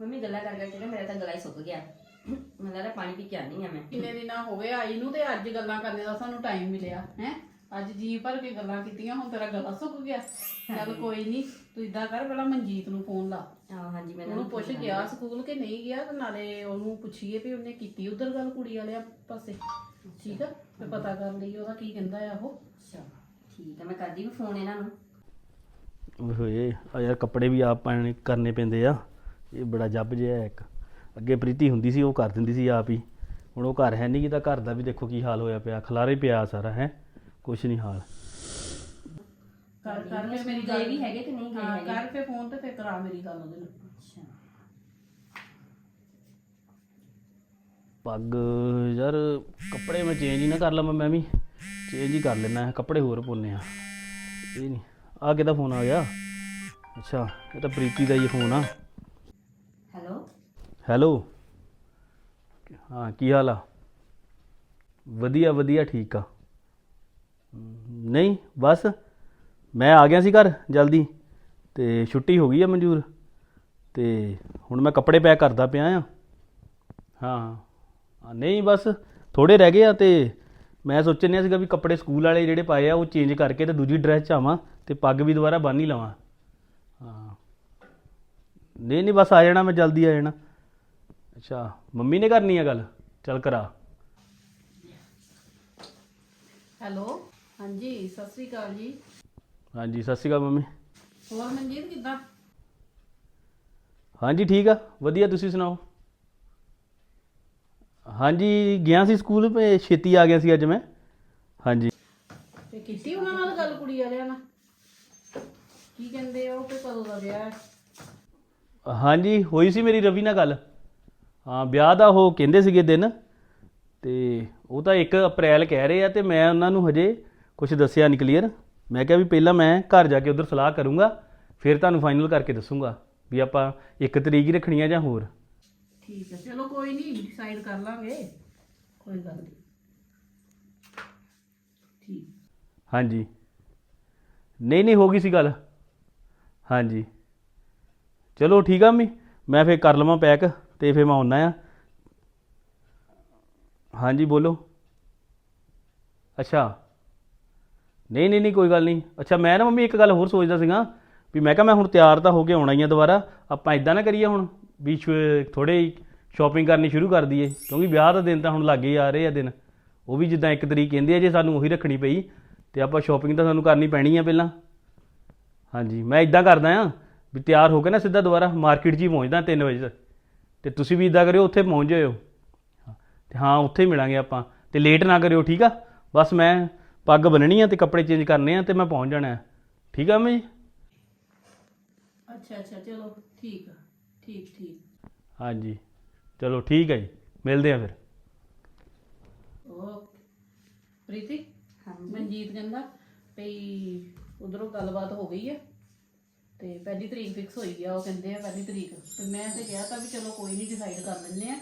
Mummy ਗੱਲਾਂ ਕਰ ਕਰਕੇ ਨਾ ਮੇਰਾ ਤਾਂ ਗਲਾ ਹੀ ਸੁੱਕ ਗਿਆ। ਮੈਨੂੰ ਲੱਗਦਾ ਪਾਣੀ ਪੀ ਕੇ ਆਨੀ ਆ ਮੈਂ। ਕਿੰਨੇ ਦਿਨਾਂ ਹੋ ਗਏ ਆਈ ਨੂੰ ਤੇ ਅੱਜ ਗੱਲਾਂ ਕਰਨ ਦਾ ਸਾਨੂੰ ਟਾਈਮ ਮਿਲਿਆ ਹੈ? ਅੱਜ ਜੀ ਭਰ ਕੇ ਗੱਲਾਂ ਕੀਤੀਆਂ ਹੁਣ ਤੇਰਾ ਗਲਾ ਸੁੱਕ ਗਿਆ। ਚੱਲ ਕੋਈ ਨਹੀਂ ਤੂੰ ਇਦਾਂ ਕਰ ਪਹਿਲਾਂ ਮਨਜੀਤ ਨੂੰ ਫੋਨ ਲਾ। ਆਹ ਹਾਂਜੀ ਮੈਂ ਉਹਨੂੰ ਪੁੱਛ ਗਿਆ ਸਕੂਲ ਕਿ ਨਹੀਂ ਗਿਆ ਤੇ ਨਾਲੇ ਉਹਨੂੰ ਪੁੱਛੀਏ ਵੀ ਉਹਨੇ ਕੀਤੀ ਉਧਰ ਗੱਲ ਕੁੜੀ ਵਾਲਿਆਂ ਪਾਸੇ। ਠੀਕ ਆ? ਤੇ ਪਤਾ ਕਰ ਲਈ ਉਹਦਾ ਕੀ ਕਹਿੰਦਾ ਆ ਉਹ। ਅੱਛਾ ਠੀਕ ਆ ਮੈਂ ਕਰਦੀ ਵੀ ਫੋਨ ਇਹਨਾਂ ਨੂੰ। ਓਏ ਆ ਯਾਰ ਕੱਪੜੇ ਵੀ ਆਪ ਪਾਣੇ ਕਰਨੇ ਪੈਂਦੇ ਆ। ਇਹ ਬੜਾ ਜੱਬ ਜਿਹਾ ਹੈ ਇੱਕ। ਅੱਗੇ ਪ੍ਰੀਤੀ ਹੁੰਦੀ ਸੀ ਉਹ ਕਰ ਦਿੰਦੀ ਸੀ ਆਪ ਹੀ। ਹੁਣ ਉਹ ਘਰ ਹੈ ਨਹੀਂ ਕਿਤਾ ਘਰ ਦਾ ਵੀ ਦੇਖੋ ਕੀ ਹਾਲ ਹੋਇਆ ਪਿਆ। ਖਲਾਰੇ ਪਿਆ ਸਾਰਾ ਹੈ? ਕੁਛ ਨਹੀਂ ਹਾਲ। ਕਰ ਕਰ ਕੇ ਮੇਰੀ ਗਏ ਗੱਲ ਵੀ ਹੈਗੇ ਤੇ ਨਹੀਂ ਗਏ ਹਾਂ ਹੈਗੇ? ਕਰ ਕੇ ਫੋਨ ਤੇ ਫਿਰ ਕਰਾ ਮੇਰੀ ਗੱਲ ਉਹਦੇ ਨਾਲ। ਅੱਛਾ। ਪੱਗ ਯਾਰ ਕੱਪੜੇ ਮੈਂ ਚੇਂਜ ਹੀ ਨਾ ਕਰ ਲਵਾਂ ਮੈਂ ਵੀ ਚੇਂਜ ਹੀ ਕਰ ਲੈਣਾ ਕੱਪੜੇ ਹੋਰ ਪਾਉਣੇ ਆ ਇਹ ਨਹੀਂ ਆ ਕਿਹਦਾ ਫੋਨ ਆ ਗਿਆ? ਅੱਛਾ ਇਹ ਤਾਂ ਪ੍ਰੀਤੀ ਦਾ ਹੀ ਫੋਨ ਆ। ਹੈਲੋ। ਹਾਂ ਕੀ ਹਾਲ ਆ? ਵਧੀਆ ਵਧੀਆ ਠੀਕ ਆ। ਨਹੀਂ ਬਸ। ਮੈਂ ਆ ਗਿਆ ਸੀ ਘਰ ਜਲਦੀ ਤੇ ਛੁੱਟੀ ਹੋ ਗਈ ਆ ਮਨਜ਼ੂਰ ਤੇ ਹੁਣ ਮੈਂ ਕੱਪੜੇ ਪੈਕ ਕਰਦਾ ਪਿਆ ਆ। ਹਾਂ। ਹਾਂ, ਨਹੀਂ ਬਸ ਥੋੜੇ ਰਹਿ ਗਏ ਆ ਤੇ ਮੈਂ ਸੋਚਣਿਆ ਸੀਗਾ ਵੀ ਕੱਪੜੇ ਸਕੂਲ ਵਾਲੇ ਜਿਹੜੇ ਪਾਏ ਆ ਉਹ ਚੇਂਜ ਕਰਕੇ ਤੇ ਦੂਜੀ ਡਰੈਸ ਚ ਆਵਾਂ ਤੇ ਪੱਗ ਵੀ ਦੁਬਾਰਾ ਬੰਨ ਹੀ ਲਵਾਂ। ਹਾਂ। ਨਹੀਂ ਨਹੀਂ ਬਸ ਆ ਜਾਣਾ ਮੈਂ ਜਲਦੀ ਆ ਜਾਣਾ। ਅੱਛਾ ਮੰਮੀ ਨੇ ਕਰਨੀ ਆ ਗੱਲ? ਚੱਲ ਕਰਾ। ਹੈਲੋ? ਹਾਂਜੀ ਸਤਿ ਸ੍ਰੀ ਅਕਾਲ ਜੀ। ਹਾਂਜੀ ਸਤਿ ਸ਼੍ਰੀ ਅਕਾਲ ਮੰਮੀ। ਹੋਰ ਮਨਜੀਤ ਕਿੱਦਾਂ? ਹਾਂਜੀ ਠੀਕ ਆ। ਵਧੀਆ ਤੁਸੀਂ ਸੁਣਾਓ? ਹਾਂਜੀ ਗਿਆ ਸੀ ਸਕੂਲ ਤੇ ਛੇਤੀ ਆ ਗਿਆ ਸੀ ਅੱਜ ਮੈਂ। ਹਾਂਜੀ। ਤੇ ਕੀਤੀ ਉਹਨਾਂ ਨਾਲ ਗੱਲ ਕੁੜੀ ਵਾਲਿਆਂ ਨਾਲ? ਕੀ ਕਹਿੰਦੇ ਆ ਉਹ ਤੇ ਕਦੋਂ ਦਾ ਵਿਆਹ ਹੈ? ਹਾਂਜੀ ਹੋਈ ਸੀ ਮੇਰੀ ਰਵੀ ਨਾਲ ਗੱਲ। ਹਾਂ ਵਿਆਹ ਦਾ ਉਹ ਕਹਿੰਦੇ ਸੀਗੇ ਦਿਨ ਤੇ ਉਹ ਤਾਂ 1 ਅਪ੍ਰੈਲ ਕਹਿ ਰਹੇ ਆ ਤੇ ਮੈਂ ਉਹਨਾਂ ਨੂੰ ਹਜੇ ਕੁਝ ਦੱਸਿਆ ਨਹੀਂ ਕਲੀਅਰ ਮੈਂ ਕਿਹਾ ਵੀ ਪਹਿਲਾਂ ਮੈਂ ਘਰ ਜਾ ਕੇ ਉਧਰ ਸਲਾਹ ਕਰੂੰਗਾ ਫਿਰ ਤੁਹਾਨੂੰ ਫਾਈਨਲ ਕਰਕੇ ਦੱਸੂੰਗਾ ਵੀ ਆਪਾਂ 1 ਤਰੀਕ ਹੀ ਰੱਖਣੀ ਆ ਜਾਂ ਹੋਰ। ਠੀਕ ਹੈ ਚਲੋ ਕੋਈ ਨਹੀਂ ਡਿਸਾਈਡ ਕਰ ਲਾਂਗੇ। ਕੋਈ ਗੱਲ ਨਹੀਂ ਠੀਕ। ਹਾਂਜੀ। ਨਹੀਂ ਨਹੀਂ ਹੋ ਗਈ ਸੀ ਗੱਲ। ਹਾਂਜੀ। ਚਲੋ ਠੀਕ ਆ ਮੰਮੀ ਮੈਂ ਫੇਰ ਕਰ ਲਵਾਂ ਪੈਕ। ਤੇ ਫਿਰ ਮੈਂ ਆਉਣਾ ਆ। ਹਾਂਜੀ, ਬੋਲੋ। ਅੱਛਾ। ਨਹੀਂ ਨਹੀਂ ਨਹੀਂ, ਕੋਈ ਗੱਲ ਨਹੀਂ। ਅੱਛਾ, ਮੈਂ ਨਾ ਮੰਮੀ ਇੱਕ ਗੱਲ ਹੋਰ ਸੋਚਦਾ ਸੀਗਾ ਵੀ ਮੈਂ ਕਿਹਾ ਮੈਂ ਹੁਣ ਤਿਆਰ ਤਾਂ ਹੋ ਕੇ ਆਉਣਾ ਹੀ ਆ ਦੁਬਾਰਾ। ਆਪਾਂ ਇਦਾਂ ਨਾ ਕਰੀਏ ਹੁਣ ਵੀ ਥੋੜੇ ਸ਼ਾਪਿੰਗ ਕਰਨੀ ਸ਼ੁਰੂ ਕਰ ਦਈਏ, ਕਿਉਂਕਿ ਵਿਆਹ ਦਾ ਦਿਨ ਤਾਂ ਹੁਣ ਲੱਗੇ ਹੀ ਆ ਰਹੇ ਆ ਦਿਨ। ਉਹ ਵੀ ਜਿੱਦਾਂ ਇੱਕ ਤਰੀਕ ਕਹਿੰਦੇ ਆ, ਜੇ ਸਾਨੂੰ ਉਹੀ ਰੱਖਣੀ ਪਈ, ਤੇ ਆਪਾਂ ਸ਼ਾਪਿੰਗ ਤਾਂ ਸਾਨੂੰ ਕਰਨੀ ਪੈਣੀ ਆ ਪਹਿਲਾਂ। ਹਾਂਜੀ, ਮੈਂ ਇਦਾਂ ਕਰਦਾ ਆ ਵੀ ਤਿਆਰ ਹੋ ਕੇ ਨਾ ਸਿੱਧਾ ਦੁਬਾਰਾ ਮਾਰਕੀਟ 'ਚ ਹੀ ਪਹੁੰਚਦਾ 3 ਵਜੇ ਤੱਕ। ਤੇ ਤੁਸੀਂ ਵੀ ਇਦਾਂ ਕਰਿਓ ਉੱਥੇ ਪਹੁੰਚ ਜਾਇਓ। ਤੇ ਹਾਂ ਉੱਥੇ ਮਿਲਾਂਗੇ ਆਪਾਂ। ਤੇ ਲੇਟ ਨਾ ਕਰਿਓ ਠੀਕ ਆ? ਬਸ ਮੈਂ ਪੱਗ ਬੰਨਣੀ ਆ ਤੇ ਕੱਪੜੇ ਚੇਂਜ ਕਰਨੇ ਆ ਤੇ ਮੈਂ ਪਹੁੰਚ ਜਾਣਾ। ਹੈ। ਠੀਕ ਆ ਮੈਂ ਜੀ? ਅੱਛਾ ਅੱਛਾ ਚਲੋ ਠੀਕ ਆ। ਠੀਕ ਠੀਕ। ਹਾਂਜੀ। ਚਲੋ ਠੀਕ ਹੈ ਜੀ। ਮਿਲਦੇ ਆ ਫਿਰ। ਓਕੇ। ਪ੍ਰੀਤੀ? ਹਾਂਜੀ। ਮਨਜੀਤ ਕਹਿੰਦਾ ਵੀ ਉਧਰੋਂ ਗੱਲਬਾਤ ਹੋ ਗਈ ਹੈ ਤੇ ਪਹਿਲੀ ਤਰੀਕ ਫਿਕਸ ਹੋਈ ਆ ਉਹ ਕਹਿੰਦੇ ਆ ਪਹਿਲੀ ਤਰੀਕ। ਤੇ ਮੈਂ ਤੇ ਕਿਹਾ ਤਾਂ ਵੀ ਚਲੋ ਕੋਈ ਨਹੀਂ ਡਿਸਾਈਡ ਕਰ ਲੈਂਦੇ ਆ।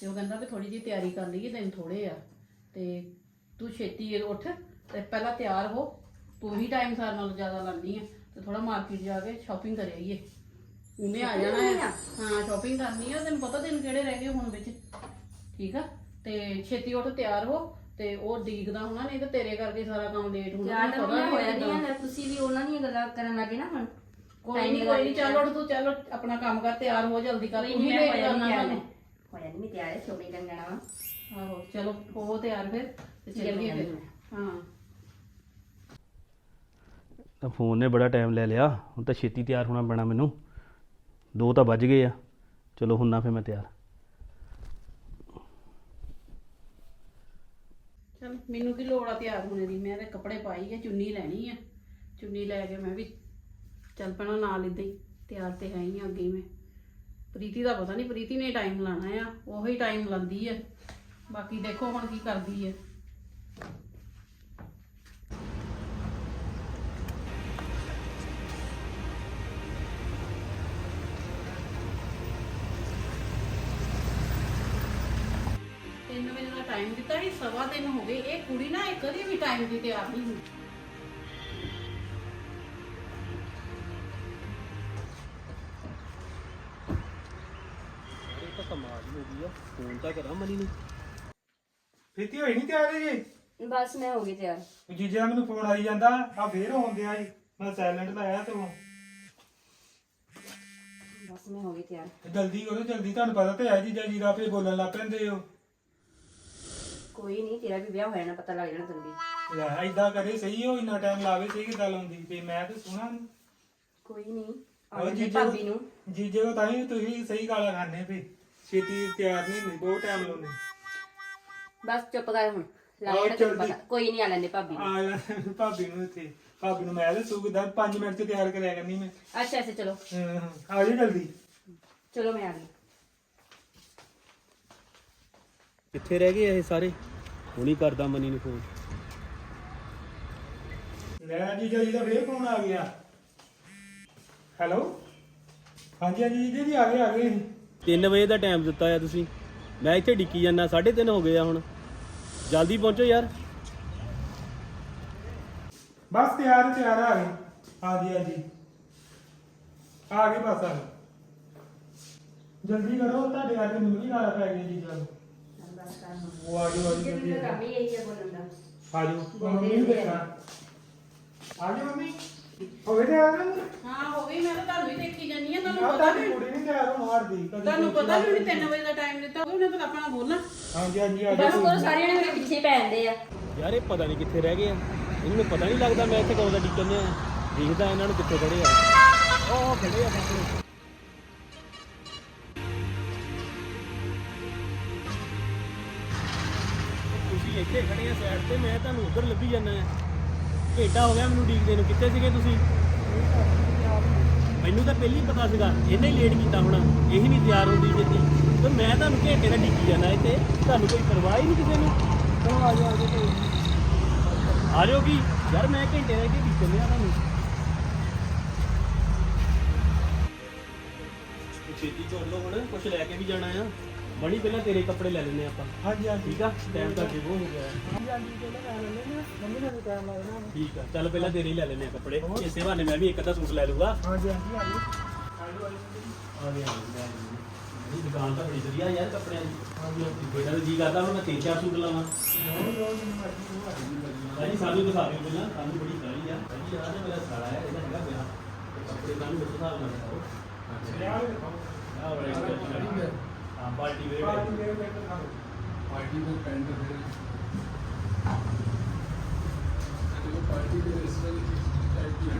ਤੇ ਉਹ ਕਹਿੰਦਾ ਵੀ ਥੋੜੀ ਜਿਹੀ ਤਿਆਰੀ ਕਰ ਲਈਏ ਦਿਨ ਥੋੜੇ ਆ। ਤੇ ਤੂੰ ਛੇਤੀ ਉੱਠ ਤੇ ਪਹਿਲਾਂ ਤਿਆਰ ਹੋ। ਤੂੰ ਹੀ ਟਾਈਮ ਸਾਰ ਨਾਲੋਂ ਜ਼ਿਆਦਾ ਲਾਉਂਦੀ ਆ ਤੇ ਥੋੜਾ ਮਾਰਕੀਟ ਜਾ ਕੇ ਸ਼ਾਪਿੰਗ ਕਰ ਆਈਏ ਉਹਨੇ ਆ ਜਾਣਾ ਹੈ ਹਾਂ ਸ਼ਾਪਿੰਗ ਕਰਨੀ ਆ ਤੈਨੂੰ ਪਤਾ ਦਿਨ ਕਿਹੜੇ ਰਹਿ ਗਏ ਹੁਣ ਵਿੱਚ। ਠੀਕ ਆ? ਤੇ ਛੇਤੀ ਉੱਠ ਤਿਆਰ ਹੋ ਤੇ ਉਹ ਡੀਕਦਾ ਹੋਣਾ ਨਹੀਂ ਤੇ ਤੇਰੇ ਕਰਕੇ ਸਾਰਾ ਕੰਮ ਲੇਟ ਹੋਣਾ ਯਾਰ ਹੋਇਆ ਨਹੀਂ ਨਹੀਂ ਆ ਤੁਸੀਂ ਵੀ ਉਹਨਾਂ ਦੀਆਂ ਗੱਲਾਂ ਕਰਨ ਲੱਗੇ ਨਾ ਹੁਣ। ਕੋਈ ਨਹੀਂ ਕੋਈ ਨਹੀਂ ਚੱਲ ਉੱਠ ਤੂੰ ਚੱਲ ਆਪਣਾ ਕੰਮ ਕਰ ਤਿਆਰ ਹੋ ਜਲਦੀ ਕਰ। ਤੂੰ ਹੋਇਆ ਕਰਨਾ ਸਾਨੂੰ ਹੋਇਆ ਨਹੀਂ ਮੈਂ ਤਿਆਰ ਹੈ ਜਾਣਾ ਵਾ। ਆਹੋ ਚਲੋ ਹੋ ਤਿਆਰ ਫਿਰ ਤੇ ਚੱਲੀਏ ਫਿਰ। ਹਾਂ। ਤਾਂ ਫੋਨ ਨੇ ਬੜਾ ਟਾਈਮ ਲੈ ਲਿਆ ਹੁਣ ਤਾਂ ਛੇਤੀ ਤਿਆਰ ਹੋਣਾ ਪੈਣਾ ਮੈਨੂੰ। ਦੋ ਤਾਂ ਵੱਜ ਗਏ ਆ। ਚਲੋ ਹੁਣ ਨਾ ਫਿਰ ਮੈਂ ਤਿਆਰ। ਚਲ ਮੈਨੂੰ ਕੀ ਲੋੜ ਆ ਤਿਆਰ ਹੋਣੇ ਦੀ? ਮੈਂ ਤੇ ਕੱਪੜੇ ਪਾਈ ਆ ਚੁੰਨੀ ਲੈਣੀ ਆ। ਚੁੰਨੀ ਲੈ ਕੇ ਮੈਂ ਵੀ ਚੱਲ ਪੈਣਾ ਨਾਲ ਇਦਾਂ ਹੀ ਤਿਆਰ ਤੇ ਹੈ ਹੀ ਆ ਅੱਗੇ ਮੈਂ। ਪ੍ਰੀਤੀ ਦਾ ਪਤਾ ਨਹੀਂ ਪ੍ਰੀਤੀ ਨੇ ਟਾਈਮ ਲਾਣਾ ਆ, ਉਹੀ ਟਾਈਮ ਲਾਉਂਦੀ ਹੈ ਬਾਕੀ ਦੇਖੋ ਹੁਣ ਕੀ ਕਰਦੀ ਹੈ ਤਿੰਨ ਵਜੇ ਦਾ ਟਾਈਮ ਦਿੱਤਾ ਸੀ, ਸਵਾ ਤਿੰਨ ਹੋ ਗਏ। ਇਹ ਕੁੜੀ ਨਾ ਇੱਕ ਕਦੀ ਵੀ ਟਾਈਮ ਦੀ ਤਿਆਰ ਨਹੀਂ ਹੁੰਦੀ। ਫੋਨ ਤਾਂ ਕਰਾਂ ਮਨੀ ਨੂੰ। ਫੀਤੀ ਹੋਈ ਨਹੀਂ ਤਿਆਰ ਜੀ ਬਸ ਮੈਂ ਹੋ ਗਈ ਤਿਆਰ। ਜੀਜੇ ਦਾ ਮੈਨੂੰ ਫੋਨ ਆਈ ਜਾਂਦਾ ਆ ਫੇਰ ਹੋਣ ਦਿਆ ਜੀ ਮੈਂ ਸਾਇਲੈਂਟ ਲਾਇਆ ਤੇ ਬਸ ਮੈਂ ਹੋ ਗਈ ਤਿਆਰ। ਜਲਦੀ ਕਰੋ ਜਲਦੀ ਤੁਹਾਨੂੰ ਪਤਾ ਤੇ ਹੈ ਜੀਜਾ ਜੀ ਦਾ ਆਪੇ ਬੋਲਣ ਲੱਗ ਪੈਂਦੇ ਹੋ ਕੋਈ ਨਹੀਂ ਤੇਰਾ ਵੀ ਵਿਆਹ ਹੋਇਆ ਨਾ ਪਤਾ ਲੱਗ ਜਾਣਾ ਤੈਨੂੰ ਵੀ ਲੈ ਐਦਾਂ ਕਰੇ ਸਹੀ ਹੋ ਇੰਨਾ ਟਾਈਮ ਲਾਵੇ ਸਹੀ ਕਿਦਾਂ ਲਾਉਂਦੀ। ਤੇ ਮੈਂ ਤੇ ਸੁਣਾ ਨੀ। ਕੋਈ ਨਹੀਂ ਆਉਂਦੇ ਜੀਜੇ ਭਾਬੀ ਨੂੰ ਜੀਜੇ ਕੋ ਤਾਂ ਹੀ ਤੁਸੀਂ ਸਹੀ ਗਾਲਾਂ ਖਾਣੇ ਪਏ। ਛੇਤੀ ਤਿਆਰ ਨਹੀਂ ਹੁੰਦੀ ਬਹੁਤ ਟਾਈਮ ਲਾਉਂਦੇ ਬਸ ਚੁੱਪ ਕਰ ਹੁਣ ਆਹੋ, ਜਾਣਾ ਤੈਨੂੰ ਜਲਦੀ। ਪਤਾ। ਕੋਈ ਨਹੀਂ ਆ ਲੈਂਦੇ ਭਾਬੀ ਨੂੰ। ਆ ਲੈ ਭਾਬੀ ਨੂੰ ਇੱਥੇ। ਭਾਬੀ ਨੂੰ ਮੈਂ ਦੱਸੂ ਕਿਦਾਂ 5 ਮਿੰਟ ਚ ਤਿਆਰ ਕਰਿਆ ਕਰਨੀ ਮੈਂ। ਅੱਛਾ ਅੱਛਾ ਚਲੋ। ਹਾਂ, ਆ ਜਾਓ ਜਲਦੀ। ਚਲੋ ਮੈਂ ਆ ਗਈ। ਕਿੱਥੇ ਰਹਿ ਗਏ ਇਹ ਸਾਰੇ? ਹੁਣੀ ਕਰਦਾ ਮਨੀ ਨੂੰ ਫੋਨ ਲੈ ਜੀਜਾ ਜੀ ਦਾ ਫੇਰ ਫੋਨ ਆ ਗਿਆ। ਹੈਲੋ ਹਾਂਜੀ ਹਾਂਜੀ ਜੀਜਾ ਜੀ ਆ ਗਏ ਆ ਗਏ। 3 ਵਜੇ ਦਾ ਟਾਈਮ ਦਿੱਤਾ ਆ ਤੁਸੀਂ। ਮੈਂ ਇੱਥੇ ਡਿੱਕੀ ਜਾਂਦਾ 3:30 ਹੋ ਗਏ ਆ ਹੁਣ। ਜਲਦੀ ਪਹੁੰਚੋ ਯਾਰ। ਬਸ ਤਿਆਰ ਤਿਆਰ ਆ ਗਏ। ਹਾਂਜੀ ਹਾਂਜੀ ਆ ਗਏ ਬਸ ਆ ਗਏ। ਜਲਦੀ ਕਰੋ ਤੁਹਾਡੇ ਕਰਕੇ ਮੈਨੂੰ ਵੀ ਗਾਲਾਂ ਪੈ ਗਈਆਂ ਕਰ ਹੁਣ ਉਹ ਆ ਜਾਓ ਆ ਜਾਓ ਜਲਦੀ ਜਿੱਦ ਬੋਲਣ ਦਾ। ਆ ਜਾਓ। ਮੰਮੀ ਨੂੰ ਦੇਖਾਂ ਆ ਜਾਓ ਮੰਮੀ। ਹੋ ਗਏ ਤਿਆਰ ਨਾ ਹਾਂ ਹੋ ਗਈ ਮੈਂ ਤਾਂ ਤੁਹਾਨੂੰ ਹੀ ਦੇਖੀ ਜਾਨੀ ਆ ਤੁਹਾਨੂੰ ਆ ਪਤਾ ਵੀ ਕੁੜੀ ਨਹੀਂ ਤਿਆਰ ਹੋਣ ਕਦੀ ਤੁਹਾਨੂੰ ਪਤਾ ਵੀ ਉਹਨੇ ਚੀਜ਼ 3 ਵਜੇ ਦਾ ਟਾਈਮ ਦਿੱਤਾ ਉਹਨੇ ਤਾਂ ਆਪਣਾ ਬੋਲਣਾ। ਹਾਂਜੀ ਹਾਂਜੀ ਆ ਬਸ ਕਰੋ ਸਾਰਿਆਂ ਨੇ ਮੇਰੇ ਪਿੱਛੇ ਹੀ ਪੈ ਜਾਂਦੇ ਆ। ਯਾਰ ਇਹ ਪਤਾ ਨਹੀਂ ਕਿੱਥੇ ਰਹਿ ਗਏ ਆ। ਇਹਨਾਂ ਪਤਾ ਨਹੀਂ ਲੱਗਦਾ ਮੈਂ ਇੱਥੇ ਕਦੋਂ ਦਾ ਡਿੱਕਣ ਆ। ਦੇਖਦਾ ਇਹਨਾਂ ਨੂੰ ਕਿੱਥੇ ਖੜੇ ਆ। ਉਹ ਖੜੇ ਆ ਸਾਹਮਣੇ ਤੁਸੀਂ ਇੱਥੇ ਖੜੇ ਆ ਸਾਈਡ ਤੇ ਮੈਂ ਤੁਹਾਨੂੰ ਉਧਰ ਲੱਭੀ ਜਾਂਦਾ ਆ। ਘੇਟਾ ਹੋ ਗਿਆ, ਮੈਨੂੰ ਡੀਕਦੇ ਨੂੰ ਕਿੱਥੇ ਸੀਗੇ ਤੁਸੀਂ? ਮੈਨੂੰ ਤਾਂ ਪਹਿਲੀ ਪਤਾ ਸੀਗਾ, ਇਹਨੇ ਹੀ ਲੇਟ ਕੀਤਾ ਹੋਣਾ, ਇਹੀ ਨਹੀਂ ਤਿਆਰ ਹੁੰਦੀ ਛੇਤੀ ਤੇ ਮੈਂ ਤੁਹਾਨੂੰ ਘੰਟੇ ਦਾ ਡਿੱਕੀ ਜਾਂਦਾ ਇੱਥੇ, ਤੁਹਾਨੂੰ ਕੋਈ ਪਰਵਾਹ ਹੀ ਨਹੀਂ ਕਿਸੇ ਨੂੰ? ਚਲੋ ਆ ਜਾਓ ਆ ਜਾਓ ਕੀ ਯਾਰ ਮੈਂ ਘੰਟੇ ਦਾ ਇੱਥੇ ਡਿੱਕਣ ਆ ਤੁਹਾਨੂੰ। ਛੇਤੀ ਝੋਲ ਲਓ ਹੁਣ ਕੁਝ ਲੈ ਕੇ ਵੀ ਜਾਣਾ ਆ। ਬਣੀ ਪਹਿਲਾਂ ਤੇਰੇ ਕੱਪੜੇ ਲੈ ਲੈਨੇ ਆਪਾਂ। ਹਾਂਜੀ ਹਾਂਜੀ। ਠੀਕ ਆ? ਟਾਈਮ ਤਾਂ ਅੱਗੇ ਬਹੁਤ ਹੋ ਗਿਆ। ਹੈ। ਹਾਂਜੀ ਹਾਂਜੀ ਪਹਿਲਾਂ ਕਰ ਲੈਂਦੇ ਨਾ ਮੰਮੀ ਵੀ ਟਾਈਮ ਲੱਗਣਾ ਠੀਕ ਆ। ਚੱਲ ਪਹਿਲਾਂ ਤੇਰੇ ਹੀ ਲੈ ਲੈਨੇ ਆ ਕੱਪੜੇ। ਇਸੇ ਬਹਾਨੇ ਮੈਂ ਵੀ ਇੱਕ ਅੱਧਾ ਸੂਟ ਲੈ ਲੂਗਾ ਹਾਂਜੀ ਹਾਂਜੀ ਆ ਜਾਓ ਆ ਆ ਆ ਗਿਆ। ਇਹ ਦੁਕਾਨ ਤਾਂ ਬੜੀ ਵਧੀਆ ਯਾਰ ਕੱਪੜਿਆਂ ਦੀ। ਹਾਂਜੀ ਹਾਂਜੀ। ਬੇਟਾ ਤਾਂ ਜੀ ਕਰਦਾ ਮੈਂ ਤਿੰਨ ਚਾਰ ਸੂਟ ਲਵਾਂ। ਨੂੰ ਨੂੰ ਆ। ਭਾਜੀ ਸਾਨੂੰ ਦਿਖਾ ਦਿਓ ਪਹਿਲਾਂ। ਸਾਨੂੰ ਬੜੀ ਸਾਰੀ ਆ। ਆਹ ਨਾ ਮੇਰਾ ਸਾਲਾ ਹੈ ਇਹਦਾ ਹੈਗਾ ਵਿਆਹ। ਤੇ ਕੱਪੜੇ ਸਾਨੂੰ ਉਸ ਹਿਸਾਬ ਨਾਲ ਯਾਰ ਦੇਖੋ ਆਹ ਬੜਾ ਇੱਕ ਹਾਂ ਪਾਰਟੀ ਵੇਅਰ ਪਾਰਟੀ ਦੇ ਵਿੱਚ ਦਿਖਾਓ ਪਾਰਟੀ ਦੇ ਪੈਂਟ ਫਿਰ ਜਦੋਂ ਪਾਰਟੀ ਦੇ ਇਸ ਵਾਲੀ ਚੀਜ਼ ਟਾਈਪ ਦੀ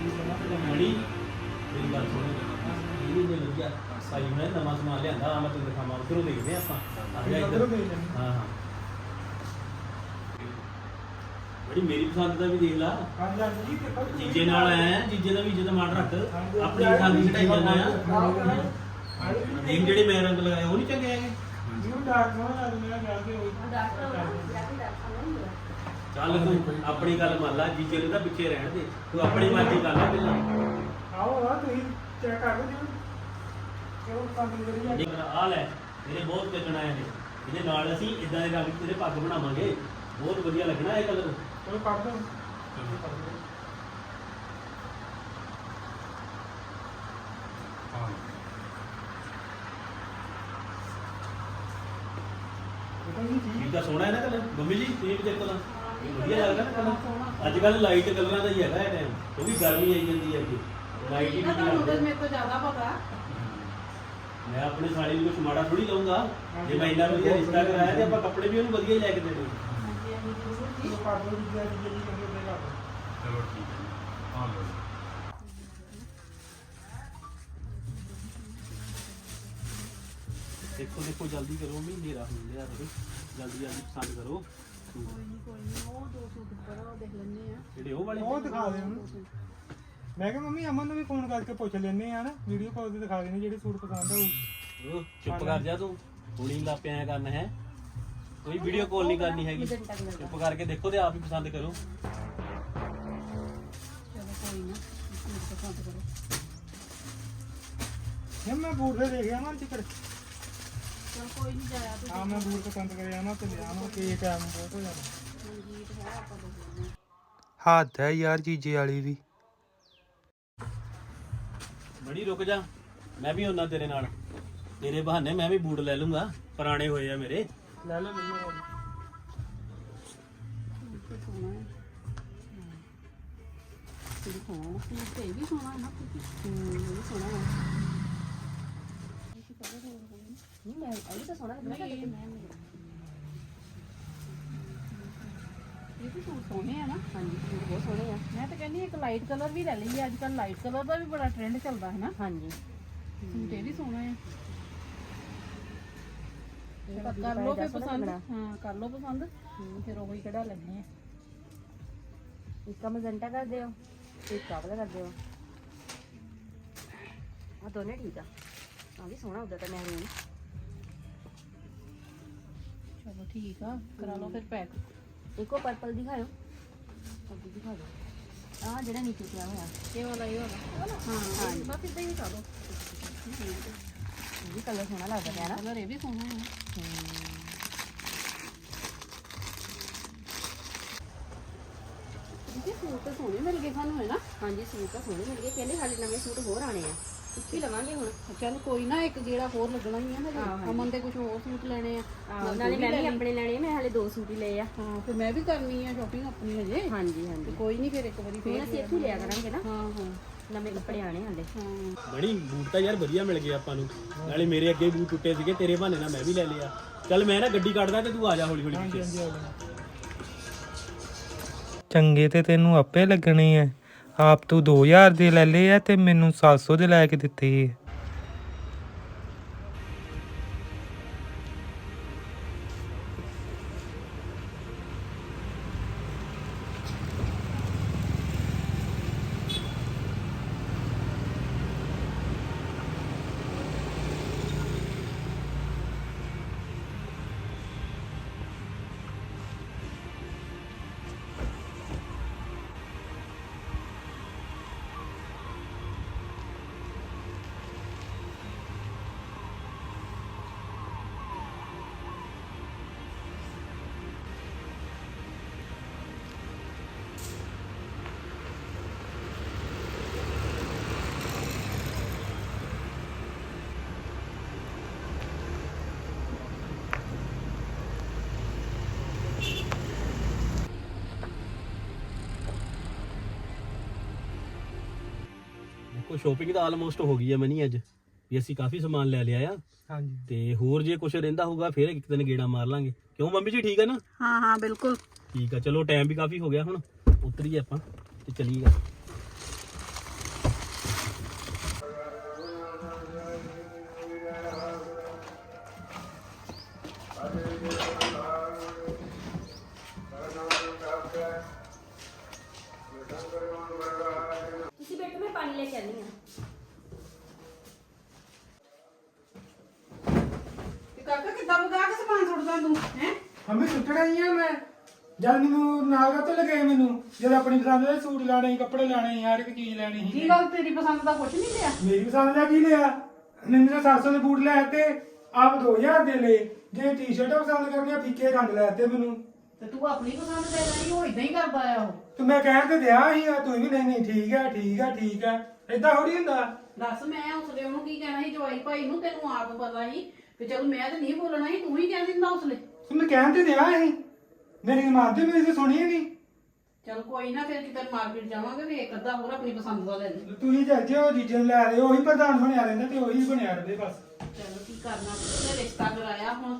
ਮੇਰੀ ਗੱਲ ਸੁਣ ਇਹ ਨਹੀਂ ਜੇ ਲੱਗਿਆ ਭਾਈ ਮੈਂ ਨਵਾਂ ਸਮਾਨ ਲਿਆਂਦਾ ਆ ਮੈਂ ਤੈਨੂੰ ਦਿਖਾਵਾਂ ਉਧਰੋਂ ਦੇਖਦੇ ਆਪਾਂ ਆ ਜਾ ਉੱਧਰੋਂ ਇੱਧਰ ਦੇਖ ਲੈਂਦੇ। ਹਾਂ ਹਾਂ ਬੜੀ ਮੇਰੀ ਪਸੰਦ ਦਾ ਵੀ ਦੇਖ ਲਾ। ਜੀਜੇ ਨਾਲ ਆਇਆ ਜੀਜੇ ਦਾ ਵੀ ਇੱਜ਼ਤ ਮਾਣ ਰੱਖ। ਆਪਣੀ ਪਸੰਦ ਦੀ ਚੜਾਈ ਜਾਂਦਾ ਆ। ਦੇਖ ਜਿਹੜੇ ਮੈਂ ਰੰਗ ਲਗਾਏ ਉਹ ਨਹੀਂ ਚੰਗੇ ਹੈਗੇ। ਨੂੰ ਡਾਕਟਰ ਚੱਲ ਤੂੰ ਆਪਣੀ ਗੱਲ ਮੰਨ ਲਾ ਜੀਜੇ ਨੂੰ ਤਾਂ ਪਿੱਛੇ ਰਹਿਣ ਦੇ। ਤੂੰ ਆਪਣੀ ਮਰਜ਼ੀ ਕਰ ਲੈ ਪਹਿਲਾਂ। ਆਓ ਆ ਤੁਸੀਂ ਚੈੱਕ ਕਰ ਲਓ ਜੀ। ਚਲੋ ਕੰਮ ਕਰੀਏ ਦੇਖ ਆ। ਲੈ ਤੇਰੇ ਬਹੁਤ ਚੱਲਣਾ ਹੈ ਇਹਦੇ ਨਾਲ ਅਸੀਂ ਇਦਾਂ ਦੇ ਰੰਗ ਤੇਰੇ ਪੱਗ ਬਣਾਵਾਂਗੇ। ਬਹੁਤ ਵਧੀਆ ਲੱਗਣਾ ਇਹ ਕਲਰ ਚਲੋ ਕੱਢ ਦੋ ਠੀਕ ਆ ਸੋਹਣਾ ਹੈ ਨਾ ਕਲਰ। ਮੰਮੀ ਜੀ ਤੁਸੀਂ ਵੀ ਦੇਖੋ ਤਾਂ। ਵਧੀਆ ਲੱਗਦਾ ਨਾ ਕਲਰ। ਅੱਜ ਕੱਲ ਲਾਈਟ ਕਲਰਾਂ ਦਾ ਹੀ ਹੈਗਾ ਇਹ ਟਾਈਮ ਉਹ ਵੀ ਗਰਮੀ ਆਈ ਜਾਂਦੀ ਹੈ ਅੱਗੇ। ਲਾਈਟ ਹੀ ਨਹੀਂ ਤਾਂ ਲੱਗਦੀ। ਮੇਰੇ ਤੋਂ ਜ਼ਿਆਦਾ ਪਤਾ। ਮੈਂ ਆਪਣੇ ਸਾਲੇ ਨੂੰ ਕੁਝ ਮਾੜਾ ਥੋੜੀ ਲਾਉਂਗਾ। ਜੇ ਮੈਂ ਇੰਨਾ ਵਧੀਆ ਰਿਸ਼ਤਾ ਕਰਾਇਆ ਤੇ ਆਪਾਂ ਕੱਪੜੇ ਵੀ ਉਹਨੂੰ ਵਧੀਆ ਹੀ ਲੈ ਕੇ ਦੇਣੇ। ਹਾਂਜੀ ਹਾਂਜੀ ਜ਼ਰੂਰ ਜੀ। ਚਲੋ ਕੱਢ ਦੋ ਜੀ ਜੀ ਜੀ ਜੀ ਕਹਿੰਦੇ ਉਹਦੇ ਕੱਢ ਦਿਓ। ਚਲੋ ਠੀਕ ਹੈ ਜੀ। ਹਾਂ ਲਓ ਦੇਖੋ ਦੇਖੋ ਜਲਦੀ ਕਰੋ ਵੀ ਹਨੇਰਾ ਹੋ ਰਿਹਾ ਜਲਦੀ ਜਲਦੀ ਪਸੰਦ ਕਰੋ। ਕੋਈ ਨਹੀਂ ਕੋਈ ਨਹੀਂ ਉਹ ਦੋ ਸੂਟ ਉਹ ਦੇਖ ਲੈਣੇ ਆ। ਜਿਹੜੇ ਉਹ ਵਾਲੇ ਉਹ ਦਿਖਾ ਦੇ ਉਹਨੂੰ। ਮੈਂ ਕਿਹਾ ਮੰਮੀ ਅਮਨ ਨੂੰ ਵੀ ਫੋਨ ਕਰਕੇ ਪੁੱਛ ਲੈਨੇ ਆ ਨਾ। ਵੀਡੀਓ ਕਾਲ ਤੇ ਦਿਖਾ ਦੇਣੇ ਜਿਹੜੇ ਸੂਟ ਪਸੰਦ ਉਹ ਚੁੱਪ ਕਰ ਜਾ ਤੂੰ। ਹੁਣੀ ਲਾ ਪਿਆ ਕਰਨਾ ਹੈ। ਕੋਈ ਵੀਡੀਓ ਕਾਲ ਨਹੀਂ ਕਰਨੀ ਹੈਗੀ। ਚੁੱਪ ਕਰਕੇ ਦੇਖੋ ਤੇ ਆਪ ਹੀ ਪਸੰਦ ਕਰੋ। ਨਾ ਸੂਟ ਪਸੰਦ ਕਰੋ। ਇਹ ਮੈਂ ਬੂਟ ਦੇ ਦੇਖਿਆ ਨਾ ਚਿੱਕੜ ਚਲ ਕੋਈ ਨਹੀਂ ਜਾਇਆ ਤੂੰ ਹਾਂ ਮੈਂ ਬੂਟ ਪਸੰਦ ਕਰਿਆ ਨਾ ਤੇ ਲਿਆ ਨਾ ਕਿ ਟਾਈਮ ਬਹੁਤ ਹੋ ਜਾਣਾ। ਮਨਜੀਤ ਹੈ ਆਪਾਂ ਦੱਸਦੇ ਹੱਦ ਹੈ ਯਾਰ ਜੀਜੇ ਵਾਲੀ ਵੀ। ਬੜੀ ਰੁਕ ਜਾ ਮੈਂ ਵੀ ਹੁੰਦਾ ਤੇਰੇ ਨਾਲ। ਤੇਰੇ ਬਹਾਨੇ ਮੈਂ ਵੀ ਬੂਟ ਲੈ ਲੂੰਗਾ ਪੁਰਾਣੇ ਹੋਏ ਆ ਮੇਰੇ। ਲੈ ਲੈ ਮੈਨੂੰ ਸੋਹਣਾ ਹੈ। ਸੋਹਣਾ ਤੇ ਇਹ ਵੀ ਸੋਹਣਾ ਹੈ। ਨਾ ਹੂੰ। ਇਹ ਵੀ ਸੋਹਣਾ ਹੈ। ਨਹੀਂ ਮੈਂ ਇਹ ਤਾਂ ਸੋਹਣਾ ਲੱਗਦਾ ਨਹੀਂ, ਇਹ ਵੀ ਸੂਟ ਸੋਹਣੇ ਆ ਨਾ ਹਾਂਜੀ ਸੂਟ ਬਹੁਤ ਸੋਹਣੇ ਆ ਮੈਂ ਤਾਂ ਕਹਿੰਦੀ ਇੱਕ ਲਾਈਟ ਕਲਰ ਵੀ ਲੈ ਲਈਏ ਅੱਜ ਕੱਲ ਲਾਈਟ ਕਲਰ ਦਾ ਵੀ ਬੜਾ ਟ੍ਰੈਂਡ ਚੱਲਦਾ ਹੈ ਨਾ ਹਾਂਜੀ ਸੂਟ ਇਹ ਵੀ ਸੋਹਣਾ ਹੈ ਕਰ ਪਾਇਆ ਫੇ ਪਸੰਦ। ਹਾਂ ਕਰ ਲਓ ਪਸੰਦ ਫਿਰ ਉਹ ਹੀ ਕਢਾ ਲੈਣੇ ਆ ਇੱਕ ਮਜ਼ੰਟਾ ਕਰ ਦਿਓ ਇੱਕ ਕਾਬਲਾ ਕਰ ਦਿਓ ਆ ਦੋਨੇ ਠੀਕ ਆ ਆ ਵੀ ਸੋਹਣਾ ਉਦਾਂ ਤਾਂ ਮਹਿਰੂਨ ਚਲੋ ਠੀਕ ਆ ਕਰਾ ਲਓ ਫਿਰ ਪੈਕ। ਇੱਕੋ ਪਰਪਲ ਦਿਖਾਓ ਅੱਗੇ ਦਿਖਾ ਦਿਓ। ਆ ਜਿਹੜਾ ਨੀਚੇ ਪਿਆ ਹੋਇਆ। ਇਹ ਵਾਲਾ ਇਹ ਵਾਲਾ। ਹਾਂ ਹਾਂ ਬਸ ਇਦਾਂ ਹੀ ਕਰ ਲਓ ਇਹ ਵੀ ਕਲਰ ਸੋਹਣਾ ਲੱਗਦਾ ਪਿਆ ਨਾ। ਕਲਰ ਇਹ ਵੀ ਸੋਹਣਾ ਹੈ। ਇਹ ਸੂਟ ਤਾਂ ਸੋਹਣੇ ਮਿਲ ਗਏ ਸਾਨੂੰ ਹੈ ਨਾ? ਹਾਂਜੀ ਸੂਟ ਤਾਂ ਸੋਹਣੇ ਮਿਲ ਗਏ। ਕਹਿੰਦੇ ਸਾਡੇ ਨਵੇਂ ਸੂਟ ਹੋਰ ਆਣੇ ਆ। ਇੱਕ ਹੀ ਲਵਾਂਗੇ ਹੁਣ। ਚੱਲ ਕੋਈ ਨਾ ਇੱਕ ਜਿਹੜਾ ਹੋਰ ਲੱਗਣਾ ਹੀ ਆ ਨਾ ਹਾਂ, ਹਾਂਜੀ। ਅਮਨ ਦੇ ਕੁਝ ਹੋਰ ਸੂਟ ਲੈਣੇ ਆ। ਆਹੋ, ਨਾਲੇ ਮੈਂ ਵੀ ਆਪਣੇ ਲੈਣੇ ਆ ਮੈਂ ਹਾਲੇ ਦੋ ਸੂਟ ਹੀ ਲਏ ਆ। ਹਾਂ ਫਿਰ ਮੈਂ ਵੀ ਕਰਨੀ ਆ ਸ਼ਾਪਿੰਗ ਆਪਣੀ ਹਜੇ। ਹਾਂਜੀ ਹਾਂਜੀ। ਕੋਈ ਨਹੀਂ ਫਿਰ ਇੱਕ ਵਾਰੀ ਹੁਣ ਫੇਰ ਅਸੀਂ ਇੱਥੋਂ ਹੀ ਲਿਆ ਕਰਾਂਗੇ। ਨਾ। ਹਾਂ ਹਾਂ। ਨਵੇਂ ਕੱਪੜੇ ਆਣੇ ਹਾਲੇ ਹਾਂ। ਬਣੀ ਬੂਟ ਤਾਂ ਯਾਰ ਵਧੀਆ ਮਿਲ ਗਏ ਆਪਾਂ ਨੂੰ। ਨਾਲੇ ਮੇਰੇ ਅੱਗੇ ਬੂਟ ਟੁੱਟੇ ਸੀਗੇ ਤੇਰੇ ਬਹਾਨੇ ਨਾਲ ਮੈਂ ਵੀ ਲੈ ਲਿਆ। ਚੱਲ ਮੈਂ ਨਾ ਗੱਡੀ ਕੱਢਦਾ ਤੇ ਤੂੰ ਆ ਜਾ ਹੌਲੀ ਹੌਲੀ ਪਿੱਛੇ। ਚੰਗੇ ਤੇ ਤੈਨੂੰ ਆਪੇ ਲੱਗਣੇ ਆ। ਆਪ ਤੂੰ 2000 ਦੇ ਲੈ ਲਏ ਆ ਤੇ ਮੈਨੂੰ 700 ਦੇ ਲੈ ਕੇ ਦਿੱਤੇ ਆ। ਦੇਖੋ ਸ਼ੋਪਿੰਗ ਤਾਂ ਆਲਮੋਸਟ ਹੋ ਗਈ ਹੈ ਮਨੀ ਅੱਜ ਵੀ ਅਸੀਂ ਕਾਫੀ ਸਮਾਨ ਲੈ ਲਿਆ ਆ। ਹਾਂਜੀ। ਤੇ ਹੋਰ ਜੇ ਕੁਝ ਰਹਿੰਦਾ ਹੋਊਗਾ ਫਿਰ ਇੱਕ ਦਿਨ ਗੇੜਾ ਮਾਰ ਲਾਂਗੇ। ਕਿਉਂ ਮੰਮੀ ਜੀ ਠੀਕ ਹੈ ਨਾ? ਹਾਂ ਹਾਂ ਬਿਲਕੁਲ। ਠੀਕ ਆ ਚਲੋ ਟਾਈਮ ਵੀ ਕਾਫੀ ਹੋ ਗਿਆ ਹੁਣ ਉਤਰੀਏ ਆਪਾਂ ਤੇ ਚਲੀਏ। ਜਦ ਮੈਨੂੰ ਨਾਲ ਕਾ ਲਗੇ ਮੈਨੂੰ? ਜਦ ਆਪਣੀ ਪਸੰਦ ਦੇ ਸੂਟ ਲੈਣੇ ਕੱਪੜੇ ਲੈਣੇ ਹਰ ਇੱਕ ਚੀਜ਼ ਲੈਣੀ ਸੀ। ਕੀ ਗੱਲ ਤੇਰੀ ਪਸੰਦ ਦਾ ਕੁਝ ਨਹੀਂ ਲਿਆ? ਮੇਰੀ ਪਸੰਦ ਦਾ ਕੀ ਲਿਆ? ਨਿੰਦਰ 700 ਦੇ ਬੂਟ ਲੈ ਤੇ ਆਪ 2000 ਦੇ ਲਏ। ਜੇ ਟੀ-ਸ਼ਰਟ ਪਸੰਦ ਕਰਨੀ ਆ ਫਿੱਕੇ ਰੰਗ ਲੈ ਤੇ ਮੈਨੂੰ। ਤੇ ਤੂੰ ਆਪਣੀ ਪਸੰਦ ਦੇ ਲੈਣੀ ਉਹ ਇਦਾਂ ਹੀ ਕਰਦਾ ਆ ਉਹ। ਤੇ ਮੈਂ ਕਹਿ ਤੇ ਦਿਆ ਸੀ ਆ ਤੂੰ ਵੀ ਨਹੀਂ ਨਹੀਂ ਠੀਕ ਆ ਠੀਕ ਆ ਠੀਕ ਆ। ਏਦਾਂ ਥੋੜੀ ਹੁੰਦਾ। ਦੱਸ ਮੈਂ ਉਸਲੇ ਉਹਨੂੰ ਕੀ ਕਹਿਣਾ ਸੀ ਜਵਾਈ ਭਾਈ ਨੂੰ ਤੈਨੂੰ ਆਪ ਪਤਾ ਸੀ ਵੀ ਚਲ ਮੈਂ ਤੇ ਨਹੀਂ ਬੋਲਣਾ ਸੀ ਤੂੰ ਹੀ ਕਹਿ ਦਿੰਦਾ ਉਸਲੇ। ਤੇ ਮੈਂ ਕਹਿਣ ਤੇ ਦਿਆ ਸੀ। ਮੇਰੀ ਮਾਰਦੇ ਮੇਰੀ ਤੇ ਸੁਣੀ ਨਹੀਂ। ਚਲ ਕੋਈ ਨਾ ਫਿਰ ਕਿਤੇ ਮਾਰਕੀਟ ਜਾਵਾਂਗੇ ਵੀ ਇੱਕ ਅੱਧਾ ਹੋਰ ਆਪਣੀ ਪਸੰਦ ਦਾ ਲੈ ਲਈ ਤੁਸੀਂ ਚੱਲ ਜਿਓ ਜੀਜੇ ਨੂੰ ਲੈ ਲਿਓ ਉਹੀ ਪ੍ਰਧਾਨ ਬਣਿਆ ਰਹਿੰਦਾ ਤੇ ਉਹੀ ਬਣਿਆ ਰਹੇ ਬਸ। ਚਲੋ ਕੀ ਕਰਨਾ ਤੇ ਰਿਸ਼ਤਾ ਕਰਾਇਆ ਹੁਣ।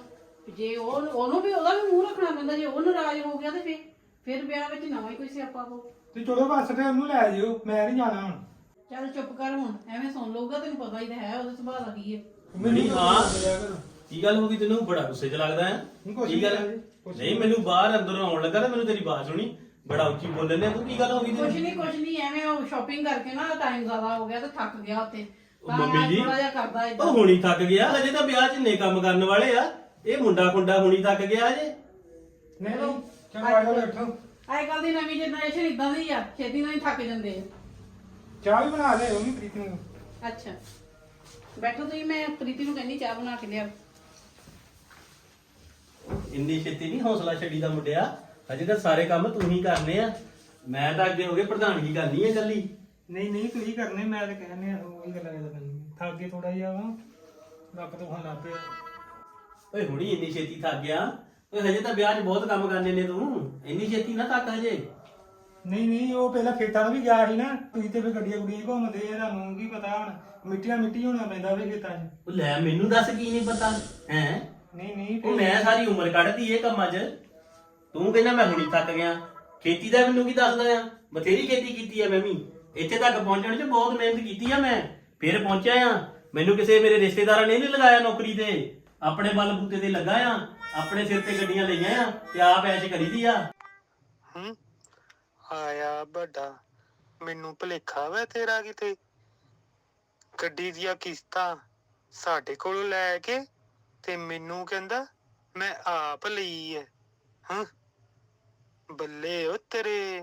ਜੇ ਉਹ ਉਹਨੂੰ ਵੀ ਉਹਦਾ ਵੀ ਮੂੰਹ ਰੱਖਣਾ ਪੈਂਦਾ ਜੇ ਉਹ ਨਾਰਾਜ਼ ਹੋ ਗਿਆ ਤੇ ਫਿਰ ਫਿਰ ਵਿਆਹ ਵਿੱਚ ਨਵਾਂ ਹੀ ਕੋਈ ਸਿਆਪਾ ਹੋ ਤੇ ਚਲੋ ਬਸ ਫਿਰ ਉਹਨੂੰ ਲੈ ਜਿਓ ਮੈਂ ਨਹੀਂ ਜਾਣਾ ਹੁਣ। ਚੱਲ ਚੁੱਪ ਕਰ ਹੁਣ ਐਵੇਂ ਸੁਣ ਲਊਗਾ ਤੈਨੂੰ ਪਤਾ ਹੀ ਤਾਂ ਹੈ ਉਹਦੇ ਸੁਭਾਅ ਦਾ ਕੀ ਹੈ। ਨਹੀਂ, ਹਾਂ। ਕੀ ਗੱਲ ਹੋ ਗਈ ਤੈਨੂੰ? ਬੜਾ ਗੁੱਸੇ 'ਚ ਲੱਗਦਾ ਹੈ। ਕੁਛ ਕੀ ਗੱਲ? ਨਹੀਂ, ਕੁਛ ਨਹੀਂ ਮੈਨੂੰ ਬਾਹਰ ਅੰਦਰੋਂ ਆਉਣ ਲੱਗਾ ਤੇ ਮੈਨੂੰ ਤੇਰੀ ਆਵਾਜ਼ ਸੁਣੀ। ਬੜਾ ਉੱਚੀ ਬੋਲਣ ਨੇ। ਤੂੰ ਕੀ ਗੱਲ ਹੋ ਗਈ ਕੁਛ ਨਹੀਂ ਕੁਛ ਨਹੀਂ ਐਵੇਂ ਉਹ ਸ਼ਾਪਿੰਗ ਕਰਕੇ ਨਾ ਟਾਈਮ ਜ਼ਿਆਦਾ ਹੋ ਗਿਆ ਤੇ ਥੱਕ ਗਿਆ ਉੱਥੇ। ਉਹ ਮੰਮੀ ਜੀ ਥੋੜਾ ਜਿਹਾ ਕਰਦਾ ਉਹ ਇਦਾਂ ਹੁਣੀ ਥੱਕ ਗਿਆ। ਹਜੇ ਤਾਂ ਵਿਆਹ 'ਚ ਇੰਨੇ ਕੰਮ ਕਰਨ ਵਾਲੇ ਆ। ਇਹ ਮੁੰਡਾ ਖੁੰਡਾ ਹੁਣੀ ਥੱਕ ਗਿਆ ਹਜੇ। ਨਹੀਂ ਨਹੀਂ। ਚਲੋ ਆ ਜਾਓ ਬੈਠੋ ਅੱਜ ਕੱਲ ਦੀ ਨਵੀਂ ਜਨਰੇਸ਼ਨ ਇਦਾਂ ਦੀ ਆ ਛੇਤੀ ਨਾਲ ਹੀ ਥੱਕ ਜਾਂਦੇ ਆ। ਚਾਹ ਵੀ ਬਣਾ ਲੈ ਉਹਨੀ ਪ੍ਰੀਤ ਨੂੰ। ਅੱਛਾ। ਬੈਠੋ ਤੁਸੀਂ ਮੈਂ ਪ੍ਰੀਤੀ ਨੂੰ ਕਹਿੰਦੀ ਚਾਹ ਬਣਾ ਕੇ ਲਿਆ ਇੰਨੀ ਛੇਤੀ ਨਹੀਂ ਹੌਸਲਾ ਛੱਡੀ ਦਾ ਮੁੰਡਿਆ। ਅਜੇ ਤਾਂ ਸਾਰੇ ਕੰਮ ਤੂੰ ਹੀ ਕਰਨੇ ਆ। ਮੈਂ ਤਾਂ ਅੱਗੇ ਹੋ ਕੇ ਪ੍ਰਧਾਨਗੀ ਕਰਨੀ ਹੈ ਇਕੱਲੀ? ਨਹੀਂ ਨਹੀਂ ਤੁਸੀਂ ਕਰਨੇ ਮੈਂ ਤਾਂ ਕਹਿੰਨੇ ਆ ਉਹੀ ਗੱਲਾਂ ਕਰਦਾ ਕਰਨੀ ਥੱਕ ਕੇ ਥੋੜਾ ਜਿਹਾ ਵਾ। ਲੱਕ ਤੋਂ ਹੁਣ ਲੱਗ ਪਿਆ। ਓਏ ਹੁਣੀ ਇੰਨੀ ਛੇਤੀ ਥੱਕ ਗਿਆ। ਓਏ ਹਜੇ ਤਾਂ ਵਿਆਹ 'ਚ ਬਹੁਤ ਕੰਮ ਕਰਨੇ ਨੇ ਤੂੰ। ਇੰਨੀ ਛੇਤੀ ਨਾ ਥੱਕ ਹਜੇ। ਨਹੀਂ ਨਹੀਂ ਉਹ ਪਹਿਲਾਂ ਖੇਤਾਂ ਨੂੰ ਵੀ ਗਿਆ ਸੀ ਨਾ। ਤੁਸੀਂ ਤੇ ਫਿਰ ਗੱਡੀਆਂ ਗੁੱਡੀਆਂ ਘੁੰਮਦੇ ਆ ਤੁਹਾਨੂੰ ਕੀ ਪਤਾ ਹੁਣ। ਮਿੱਟੀਆਂ ਮਿੱਟੀ ਹੋਣਾ ਪੈਂਦਾ ਵੀ ਖੇਤਾਂ 'ਚ। ਉਹ ਲੈ ਮੈਨੂੰ ਦੱਸ ਕੀ ਨਹੀਂ ਪਤਾ। ਹੈ? ਨਹੀਂ ਨਹੀਂ ਉਹ ਮੈਂ ਸਾਰੀ ਉਮਰ ਕੱਢਤੀ ਇਹ ਕੰਮਾਂ 'ਚ। ਤੂੰ ਕਹਿੰਦਾ ਮੈਂ ਹੁਣੀ ਥੱਕ ਗਿਆ। ਖੇਤੀ ਦਾ ਮੈਨੂੰ ਕੀ ਦੱਸਦਾ ਆ? ਬਥੇਰੀ ਖੇਤੀ ਕੀਤੀ ਆ ਮੈਂ ਵੀ। ਇੱਥੇ ਤੱਕ ਪਹੁੰਚਣ 'ਚ ਬਹੁਤ ਮਿਹਨਤ ਕੀਤੀ ਆ ਮੈਂ। ਫਿਰ ਪਹੁੰਚਿਆ ਆ। ਮੈਨੂੰ ਕਿਸੇ ਮੇਰੇ ਰਿਸ਼ਤੇਦਾਰਾਂ ਨੇ ਨਹੀਂ ਲਗਾਇਆ ਨੌਕਰੀ ਤੇ। ਆਪਣੇ ਬਲ ਬੂਤੇ ਤੇ ਲੱਗਾ ਆ। ਆਪਣੇ ਸਿਰ ਤੇ ਗੱਡੀਆਂ ਲਈਆਂ ਆ ਤੇ ਆਪ ਐਸ਼ ਕਰੀਦੀ ਆ। ਹੂੰ? ਆਇਆ ਵੱਡਾ। ਮੈਨੂੰ ਭੁਲੇਖਾ ਵਾ ਤੇਰਾ ਕਿਤੇ। ਗੱਡੀ ਦੀਆਂ ਕਿਸ਼ਤਾਂ ਸਾਡੇ ਕੋਲੋਂ ਲੈ ਕੇ ਤੇ ਮੈਨੂੰ ਕਹਿੰਦਾ ਮੈਂ ਆਪ ਲਈ ਐ। ਹਾਂ? ਬੱਲੇ ਓ ਤੇਰੇ।